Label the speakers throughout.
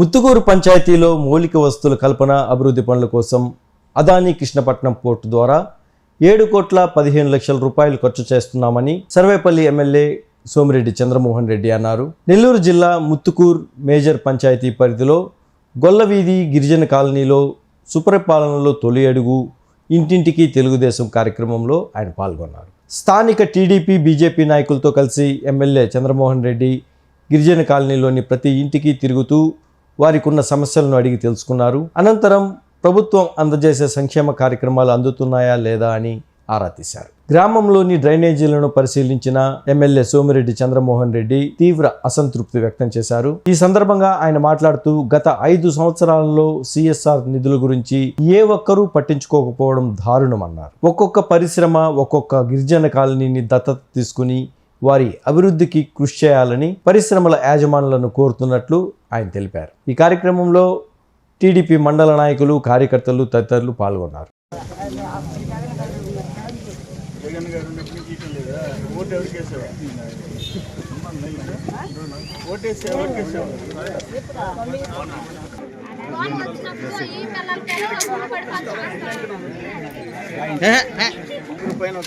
Speaker 1: ముత్తుకూరు పంచాయతీలో మౌలిక వస్తువుల కల్పన అభివృద్ధి పనుల కోసం అదానీ కృష్ణపట్నం పోర్టు ద్వారా ఏడు కోట్ల పదిహేను లక్షల రూపాయలు ఖర్చు చేస్తున్నామని సర్వేపల్లి ఎమ్మెల్యే సోమిరెడ్డి చంద్రమోహన్ రెడ్డి అన్నారు. నెల్లూరు జిల్లా ముత్తుకూర్ మేజర్ పంచాయతీ పరిధిలో గొల్లవీధి గిరిజన కాలనీలో సుపరిపాలనలో తొలి అడుగు ఇంటింటికి తెలుగుదేశం కార్యక్రమంలో ఆయన పాల్గొన్నారు. స్థానిక టీడీపీ బీజేపీ నాయకులతో కలిసి ఎమ్మెల్యే చంద్రమోహన్ రెడ్డి గిరిజన కాలనీలోని ప్రతి ఇంటికి తిరుగుతూ వారికి ఉన్న సమస్యలను అడిగి తెలుసుకున్నారు. అనంతరం ప్రభుత్వం అందజేసే సంక్షేమ కార్యక్రమాలు అందుతున్నాయా లేదా అని ఆరా తీశారు. గ్రామంలోని డ్రైనేజీలను పరిశీలించిన ఎమ్మెల్యే సోమిరెడ్డి చంద్రమోహన్ రెడ్డి తీవ్ర అసంతృప్తి వ్యక్తం చేశారు. ఈ సందర్భంగా ఆయన మాట్లాడుతూ గత ఐదు సంవత్సరాలలో సిఎస్ఆర్ నిధుల గురించి ఏ ఒక్కరూ పట్టించుకోకపోవడం దారుణమన్నారు. ఒక్కొక్క పరిశ్రమ ఒక్కొక్క గిరిజన కాలనీని దత్తత తీసుకుని వారి అభివృద్ధికి కృషి చేయాలని పరిశ్రమల యాజమానులను కోరుతున్నట్లు ఆయన తెలిపారు. ఈ కార్యక్రమంలో టీడీపీ మండల నాయకులు కార్యకర్తలు తదితరులు పాల్గొన్నారు.
Speaker 2: పైన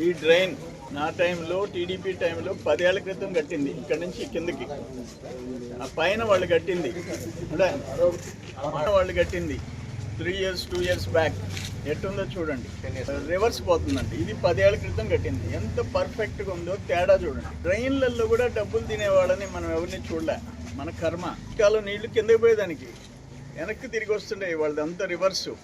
Speaker 2: ఈ డ్రైన్ నా టైంలో టీడీపీ టైంలో పదేళ్ళ క్రితం కట్టింది ఇక్కడ నుంచి కిందకి. ఆ పైన వాళ్ళు కట్టింది. అంటే పైన వాళ్ళు కట్టింది three years two years back ఎట్టుందో చూడండి. రివర్స్ పోతుందండి ఇది పదేళ్ళ క్రితం కట్టింది. ఎంత పర్ఫెక్ట్గా ఉందో తేడా చూడండి. ట్రైన్లలో కూడా డబ్బులు తినేవాళ్ళని మనం ఎవరిని చూడలే. మన కర్మ. కాలం నీళ్ళు కిందకి పోయేదానికి. వెనక్కి తిరిగి వస్తుండే వాళ్ళదంతా రివర్సు.